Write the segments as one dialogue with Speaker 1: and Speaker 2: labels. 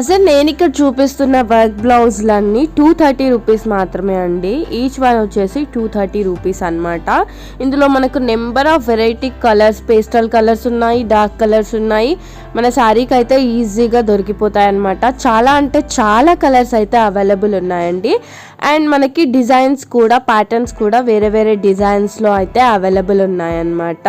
Speaker 1: Present నేను ఇక్కడ చూపిస్తున్న వర్క్ బ్లౌజ్లన్నీ టూ థర్టీ రూపీస్ మాత్రమే అండి. ఈచ్ వన్ వచ్చేసి టూ థర్టీ రూపీస్ అనమాట ఇందులో మనకు number of variety colours pastel colours ఉన్నాయి డార్క్ కలర్స్ ఉన్నాయి. మన శారీకి అయితే ఈజీగా దొరికిపోతాయి అనమాట చాలా అంటే చాలా కలర్స్ అయితే అవైలబుల్ ఉన్నాయండి. అండ్ మనకి డిజైన్స్ కూడా ప్యాటర్న్స్ కూడా వేరే వేరే డిజైన్స్లో అయితే అవైలబుల్ ఉన్నాయన్నమాట.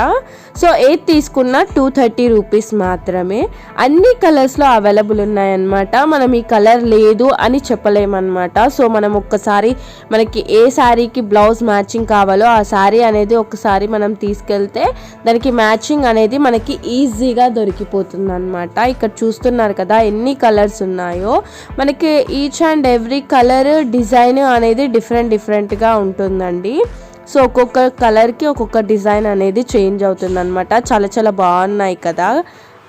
Speaker 1: సో ఏది తీసుకున్నా టూ థర్టీ రూపీస్ మాత్రమే. అన్ని కలర్స్లో అవైలబుల్ ఉన్నాయన్నమాట. మనం ఈ కలర్ లేదు అని చెప్పలేమన్నమాట. సో మనం ఒక్కసారి మనకి ఏ శారీకి బ్లౌజ్ మ్యాచింగ్ కావాలో ఆ శారీ అనేది ఒకసారి మనం తీసుకెళ్తే దానికి మ్యాచింగ్ అనేది మనకి ఈజీగా దొరికిపోతుంది అనమాట ఇక్కడ చూస్తున్నారు కదా ఎన్ని కలర్స్ ఉన్నాయో. మనకి each and every colour design అనేది డిఫరెంట్ డిఫరెంట్గా ఉంటుందండి. సో ఒక్కొక్క కలర్కి ఒక్కొక్క డిజైన్ అనేది చేంజ్ అవుతుంది అనమాట చాలా చాలా బాగున్నాయి కదా.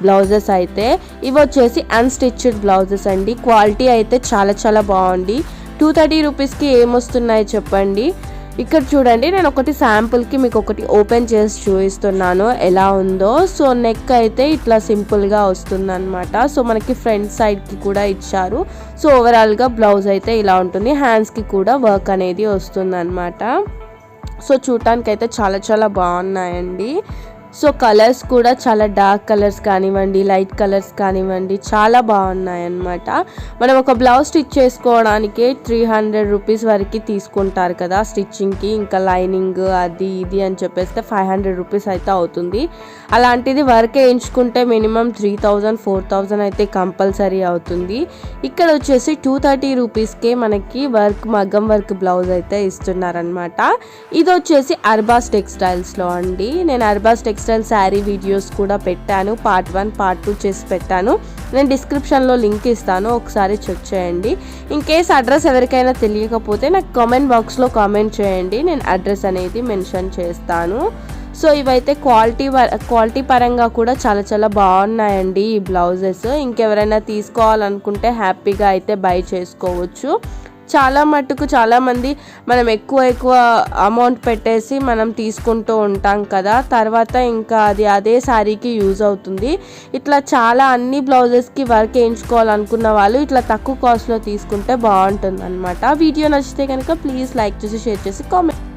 Speaker 1: బ్లౌజెస్ అయితే ఇవి వచ్చేసి అన్స్టిచ్డ్ బ్లౌజెస్ అండి. క్వాలిటీ అయితే చాలా చాలా బాగుంది. టూ థర్టీ రూపీస్కి ఏమొస్తున్నాయి చెప్పండి. ఇక్కడ చూడండి నేను ఒకటి శాంపుల్కి మీకు ఒకటి ఓపెన్ చేసి చూపిస్తున్నాను. ఎలా ఉందో. సో నెక్ అయితే ఇట్లా సింపుల్గా వస్తుందన్నమాట. సో మనకి ఫ్రంట్ సైడ్కి కూడా ఇచ్చారు. సో ఓవరాల్గా బ్లౌజ్ అయితే ఇలా ఉంటుంది. హ్యాండ్స్కి కూడా వర్క్ అనేది వస్తుందన్నమాట. సో చూడటానికి అయితే చాలా చాలా బాగున్నాయండి. సో కలర్స్ కూడా చాలా డార్క్ కలర్స్ కానివ్వండి లైట్ కలర్స్ కానివ్వండి చాలా బాగున్నాయి అన్నమాట మనం ఒక బ్లౌజ్ స్టిచ్ చేసుకోవడానికి త్రీ హండ్రెడ్ రూపీస్ వరకు తీసుకుంటారు కదా స్టిచ్చింగ్కి. ఇంకా లైనింగ్ అది ఇది అని చెప్పేస్తే ఫైవ్ హండ్రెడ్ రూపీస్ అయితే అవుతుంది. అలాంటిది వర్క్ వేయించుకుంటే minimum three thousand four thousand అయితే కంపల్సరీ అవుతుంది. ఇక్కడ వచ్చేసి టూ థర్టీ రూపీస్కే మనకి వర్క్ మగ్గం వర్క్ బ్లౌజ్ అయితే ఇస్తున్నారనమాట ఇది వచ్చేసి అర్బాస్ టెక్స్టైల్స్లో అండి. నేను అర్బాస్ టెక్స్టైల్ శారీ వీడియోస్ కూడా పెట్టాను. పార్ట్ వన్ పార్ట్ టూ చేసి పెట్టాను. నేను డిస్క్రిప్షన్లో లింక్ ఇస్తాను. ఒకసారి చెక్ చేయండి. ఇన్ కేస్ అడ్రస్ ఎవరికైనా తెలియకపోతే నాకు కామెంట్ బాక్స్లో కామెంట్ చేయండి. నేను అడ్రస్ అనేది మెన్షన్ చేస్తాను. సో ఇవైతే క్వాలిటీ క్వాలిటీ పరంగా కూడా చాలా చాలా బాగున్నాయండి ఈ బ్లౌజెస్. ఇంకెవరైనా తీసుకోవాలనుకుంటే హ్యాపీగా అయితే బై చేసుకోవచ్చు. చాలా మటుకు చాలామంది మనం ఎక్కువ ఎక్కువ అమౌంట్ పెట్టేసి మనం తీసుకుంటూ ఉంటాం కదా. తర్వాత ఇంకా అది అదే శారీకి యూజ్ అవుతుంది. ఇట్లా చాలా అన్ని బ్లౌజెస్కి వర్క్ వేయించుకోవాలనుకున్న వాళ్ళు ఇట్లా తక్కువ కాస్ట్లో తీసుకుంటే బాగుంటుంది అనమాట వీడియో నచ్చితే కనుక ప్లీజ్ లైక్ చేసి షేర్ చేసి కామెంట్